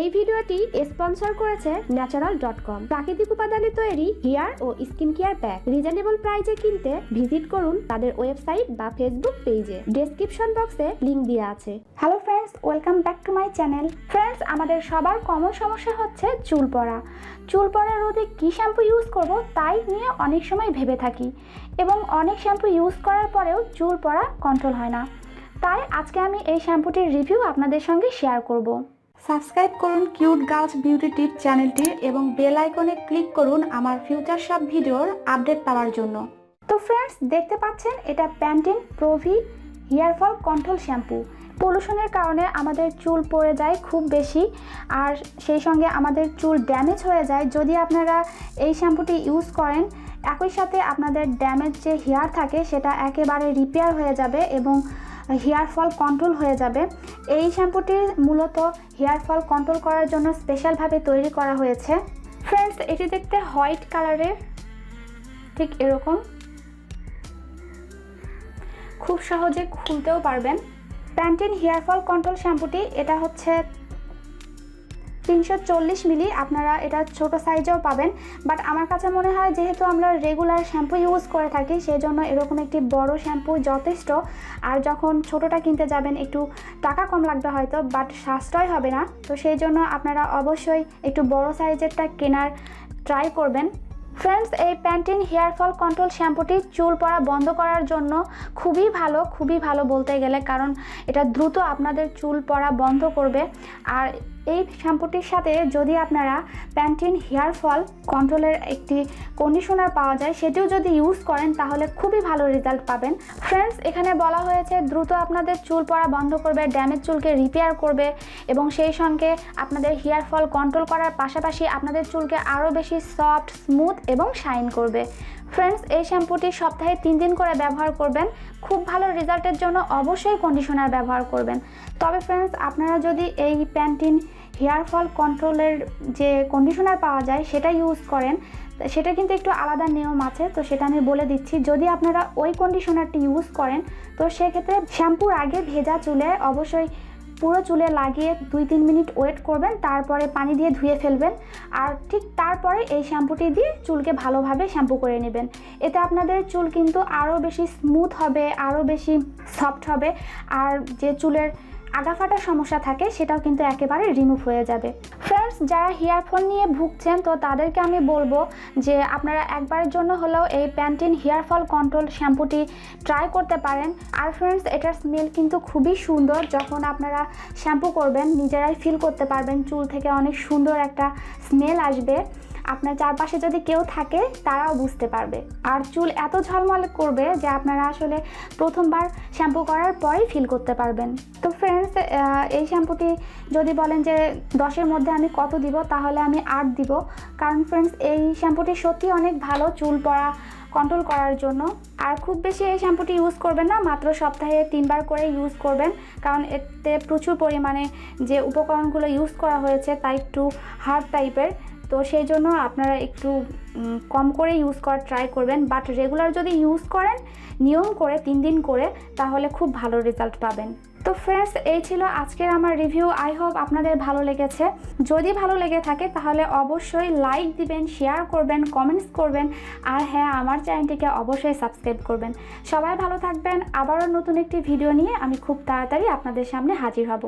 এই ভিডিওটি স্পন্সর করেছে ন্যাচারাল ডট কম প্রাকৃতিক উপাদানে তৈরি হেয়ার ও স্কিন কেয়ার প্যাক। রিজনেবল প্রাইজে কিনতে ভিজিট করুন তাদের ওয়েবসাইট বা ফেসবুক পেজে ডেসক্রিপশন বক্সে লিংক দেওয়া আছে। Hello friends welcome back to my channel friends আমাদের সবার কমন সমস্যা হচ্ছে চুল পড়া। চুল পড়া রোধে কী শ্যাম্পু ইউজ করব তাই নিয়ে অনেক সময় ভেবে থাকি। এবং অনেক শ্যাম্পু ইউজ করার পরেও চুল পড়া কন্ট্রোল হয় না। তাই আজকে আমি এই শ্যাম্পুটির রিভিউ আপনাদের সঙ্গে শেয়ার করব। সাবস্ক্রাইব করুন কিউট গার্লস বিউটি টিপ চ্যানেলটি এবং বেল আইকনে ক্লিক করুন আমার ফিউচার সব ভিডিওর আপডেট পাওয়ার জন্য। তো ফ্রেন্ডস দেখতে পাচ্ছেন, এটা Pantene pro v hair fall control shampoo পলিউশনের কারণে আমাদের চুল পড়ে যায় খুব বেশি আর সেই সঙ্গে আমাদের চুল ড্যামেজ হয়ে যায়। যদি আপনারা এই শ্যাম্পুটি ইউজ করেন, একই সাথে আপনাদের ড্যামেজ যে হেয়ার থাকে, সেটা একেবারে রিপেয়ার হয়ে যাবে এবং হেয়ার ফল কন্ট্রোল হয়ে যাবে। এই শ্যাম্পুটি মূলত হেয়ার ফল কন্ট্রোল করার জন্য স্পেশালভাবে তৈরি করা হয়েছে। ফ্রেন্ডস এটি দেখতে হোয়াইট কালারের, ঠিক এরকম। খুব সহজে খুলতেও পারবেন। প্যান্টিন হেয়ার ফল কন্ট্রোল শ্যাম্পুটি, এটা হচ্ছে তিনশো চল্লিশ মিলি আপনারা এটা ছোট সাইজেও পাবেন। বাট আমার কাছে মনে হয় যেহেতু আমরা রেগুলার শ্যাম্পু ইউজ করে থাকি সেই জন্য এরকম একটি বড় শ্যাম্পু যথেষ্ট। আর যখন ছোটটা কিনতে যাবেন, একটু টাকা কম লাগবে হয়তো বাট সাশ্রয় হবে না। তো সেই জন্য আপনারা অবশ্যই একটু বড় সাইজেরটা কেনার ট্রাই করবেন। ফ্রেন্ডস এই প্যান্টিন হেয়ার ফল কন্ট্রোল শ্যাম্পুটি চুল পড়া বন্ধ করার জন্য খুবই ভালো খুবই ভালো বলতে গেলে। কারণ এটা দ্রুত আপনাদের চুল পড়া বন্ধ করবে। আর এই শ্যাম্পুটির সাথে যদি আপনারা প্যান্টিন হেয়ার ফল কন্ট্রোলের একটি কন্ডিশনার পাওয়া যায়, সেটিও যদি ইউজ করেন, তাহলে খুবই ভালো রেজাল্ট পাবেন। ফ্রেন্ডস এখানে বলা হয়েছে, দ্রুত আপনাদের চুল পড়া বন্ধ করবে ড্যামেজ চুলকে রিপেয়ার করবে এবং সেই সঙ্গে আপনাদের হেয়ার ফল কন্ট্রোল করার পাশাপাশি আপনাদের চুলকে আরও বেশি সফট স্মুথ এবং শাইন করবে। ফ্রেন্ডস এই শ্যাম্পুটি সপ্তাহে তিন দিন করে ব্যবহার করবেন। খুব ভালো রেজাল্টের জন্য অবশ্যই কন্ডিশনার ব্যবহার করবেন। তবে ফ্রেন্ডস আপনারা যদি এই প্যান্টিন হেয়ার ফল কন্ট্রোলের যে কন্ডিশনার পাওয়া যায়, সেটা ইউজ করেন। সেটা কিন্তু একটু আলাদা নিয়ম আছে, তো সেটা আমি বলে দিচ্ছি। যদি আপনারা ওই কন্ডিশনারটি ইউজ করেন, তো সেক্ষেত্রে শ্যাম্পুর আগে ভেজা চুলে অবশ্যই পুরো চুলে লাগিয়ে দুই তিন মিনিট ওয়েট করবেন, তারপরে পানি দিয়ে ধুয়ে ফেলবেন আর ঠিক তারপরে এই শ্যাম্পুটি দিয়ে চুলকে ভালোভাবে শ্যাম্পু করে নেবেন। এতে আপনাদের চুল কিন্তু আরও বেশি স্মুথ হবে, আরও বেশি সফট হবে। আর যে চুলের আগাফাটার সমস্যা থাকে, সেটাও কিন্তু একেবারে রিমুভ হয়ে যাবে। ফ্রেন্ডস যারা হেয়ার ফল নিয়ে ভুগছেন, তো তাদেরকে আমি বলব যে আপনারা একবারের জন্য হলেও এই প্যান্টিন হেয়ার ফল কন্ট্রোল শ্যাম্পুটি ট্রাই করতে পারেন। আর ফ্রেন্ডস এটার স্মেল কিন্তু খুবই সুন্দর। যখন আপনারা শ্যাম্পু করবেন, নিজেরাই ফিল করতে পারবেন, চুল থেকে অনেক সুন্দর একটা স্মেল আসবে। আপনার চারপাশে যদি কেউ থাকে, তারাও বুঝতে পারবে। আর চুল এত ঝলমলে করবে যে আপনারা আসলে প্রথমবার শ্যাম্পু করার পরেই ফিল করতে পারবেন। তো ফ্রেন্ডস এই শ্যাম্পুটি যদি বলেন যে দশের মধ্যে আমি কত দিব, তাহলে আমি আট দিব। কারণ ফ্রেন্ডস এই শ্যাম্পুটি সত্যি অনেক ভালো চুল পড়া কন্ট্রোল করার জন্য। আর খুব বেশি এই শ্যাম্পুটি ইউজ করবেন না, মাত্র সপ্তাহে তিনবার করে ইউজ করবেন। কারণ এতে প্রচুর পরিমাণে যে উপকরণগুলো ইউজ করা হয়েছে, তা একটু হার্ড টাইপের তো সেই জন্য আপনারা একটু কম করে ইউজ করার ট্রাই করবেন। বাট রেগুলার যদি ইউজ করেন, নিয়ম করে, তিন দিন করে, তাহলে খুব ভালো রেজাল্ট পাবেন। তো ফ্রেন্ডস এই ছিল আজকের আমার রিভিউ আই হোপ আপনাদের ভালো লেগেছে। যদি ভালো লেগে থাকে, তাহলে অবশ্যই লাইক দিবেন শেয়ার করবেন কমেন্টস করবেন। আর হ্যাঁ আমার চ্যানেলটিকে অবশ্যই সাবস্ক্রাইব করবেন। সবাই ভালো থাকবেন। আবারও নতুন একটি ভিডিও নিয়ে আমি খুব তাড়াতাড়ি আপনাদের সামনে হাজির হব।